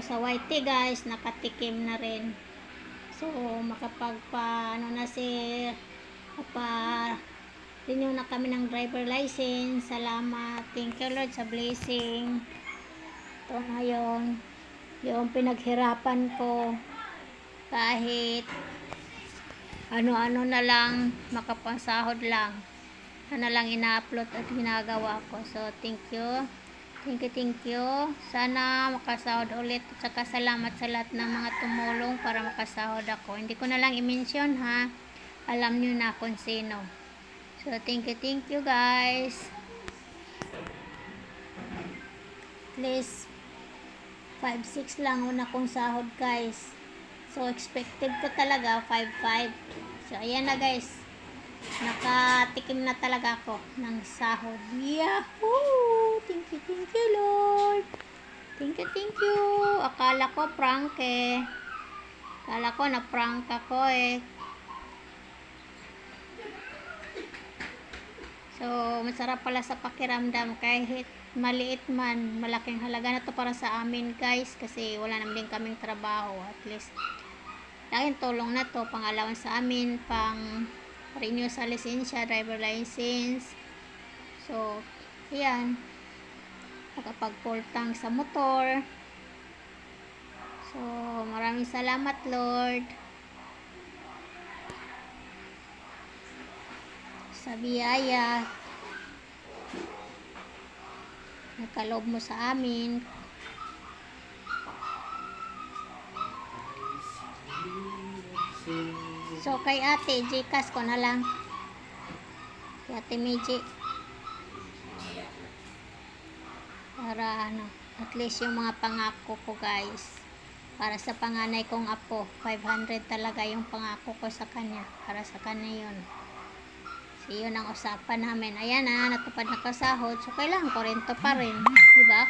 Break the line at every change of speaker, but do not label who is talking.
sa YT guys, nakatikim na rin. So, makapagpa, ano na si, pa, renew na kami ng driver license. Salamat. Thank you Lord sa blessing. Ito ngayon, yung pinaghirapan ko, kahit ano-ano na lang, makapasahod lang. Ano lang ina-upload at ginagawa ko. So, thank you. Thank you, thank you. Sana makasahod ulit. At saka salamat sa lahat ng mga tumulong para makasahod ako. Hindi ko na lang i-mention ha. Alam nyo na kung sino. So, thank you, thank you guys. At least 5-6 lang una kong sahod guys. So, expected ko talaga 5-5. So, ayan na guys. Nakatikim na talaga ako ng sahod. Yahoo! Thank you, thank you, Lord. Thank you, thank you. Akala ko prank eh. Akala ko na prank ako eh. So, masarap pala sa pakiramdam kahit maliit man, malaking halaga na to para sa amin guys kasi wala naman din kaming trabaho at least laking tulong na to pang allowance sa amin, pang renew sa lisensya, driver license. So, ayan. Nakapag full tank sa motor. So, maraming salamat Lord. Sa biyaya. Nakalob mo sa amin. So, kay ate, Gcash ko na lang. Kay ate Meiji. Para ano, at least yung mga pangako ko guys. Para sa panganay kong apo, 500 talaga yung pangako ko sa kanya. Para sa kanya yun. So, yun ang usapan namin. Ayan na, natupad na kasahod. So, kailangan ko rin to pa rin. Diba?